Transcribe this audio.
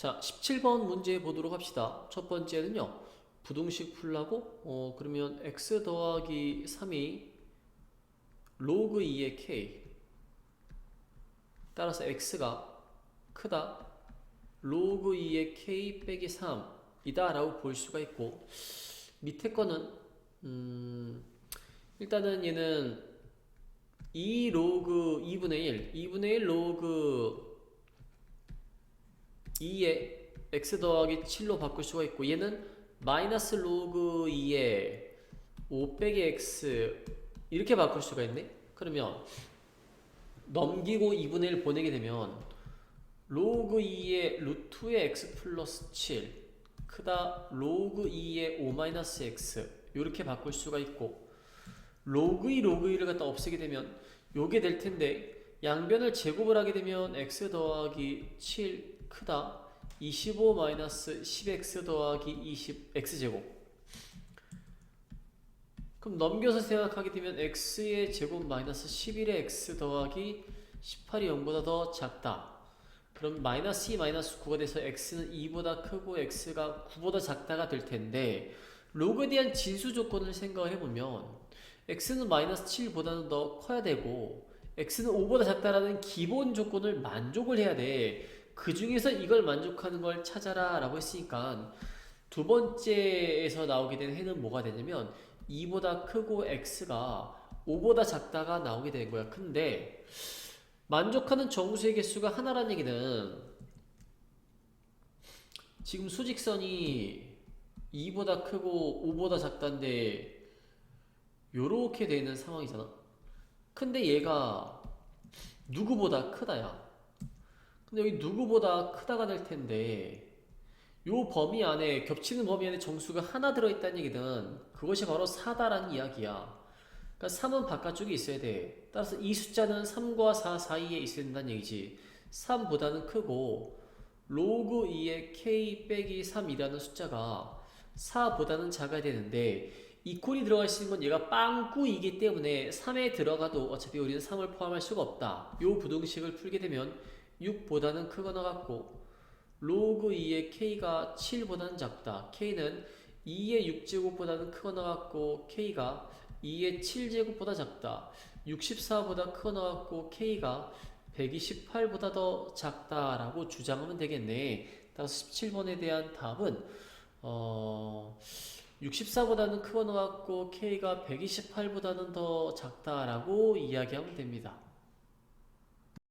자, 17번 문제 보도록 합시다. 첫 번째는요. 부등식 풀라고 어 그러면 x 더하기 3이 로그 2의 k 따라서 x가 크다 로그 2의 k 빼기 3이다 라고 볼 수가 있고 밑에 거는 음 일단은 얘는 2 로그 2분의 1 2분의 1 로그 2에 x 더하기 7로 바꿀 수가 있고 얘는 마이너스 로그 2에 5 빼기 x 이렇게 바꿀 수가 있네. 그러면 넘기고 2분의 1 보내게 되면 로그 2의 루트의 x 플러스 7 크다 로그 2의 5 마이너스 x 이렇게 바꿀 수가 있고 로그 2 로그 2를 갖다 없애게 되면 요게 될 텐데 양변을 제곱을 하게 되면 x 더하기 7 크다. 25 마이너스 10x 더하기 20 x제곱. 그럼 넘겨서 생각하게 되면 x의 제곱 마이너스 11의 x 더하기 18이 0보다 더 작다. 그럼 마이너스 2 마이너스 9가 돼서 x는 2보다 크고 x가 9보다 작다가 될 텐데 로그에 대한 진수 조건을 생각을 해보면 x는 마이너스 7보다는 더 커야 되고 x는 5보다 작다라는 기본 조건을 만족을 해야 돼. 그 중에서 이걸 만족하는 걸 찾아라 라고 했으니까 두 번째에서 나오게 된 해는 뭐가 되냐면 2보다 크고 x가 5보다 작다가 나오게 되는 거야. 근데 만족하는 정수의 개수가 하나라는 얘기는 지금 수직선이 2보다 크고 5보다 작다인데 요렇게 돼 있는 상황이잖아. 근데 얘가 누구보다 크다야. 근데 여기 누구보다 크다가 될 텐데 요 범위 안에 겹치는 범위 안에 정수가 하나 들어있다는 얘기는 그것이 바로 4다라는 이야기야. 그러니까 3은 바깥쪽에 있어야 돼. 따라서 이 숫자는 3과 4 사이에 있어야 된다는 얘기지. 3보다는 크고 로그 2의 k 빼기 3이라는 숫자가 4보다는 작아야 되는데 이꼴이 들어가 있는 건 얘가 빵꾸이기 때문에 3에 들어가도 어차피 우리는 3을 포함할 수가 없다. 요 부등식을 풀게 되면 6보다는 크거나 같고 로그 2의 k가 7보다는 작다. k는 2의 6제곱보다는 크거나 같고 k가 2의 7제곱보다 작다. 64보다 크거나 같고 k가 128보다 더 작다라고 주장하면 되겠네. 따라서 17번에 대한 답은 어 64보다는 크거나 같고 k가 128보다는 더 작다라고 이야기하면 됩니다.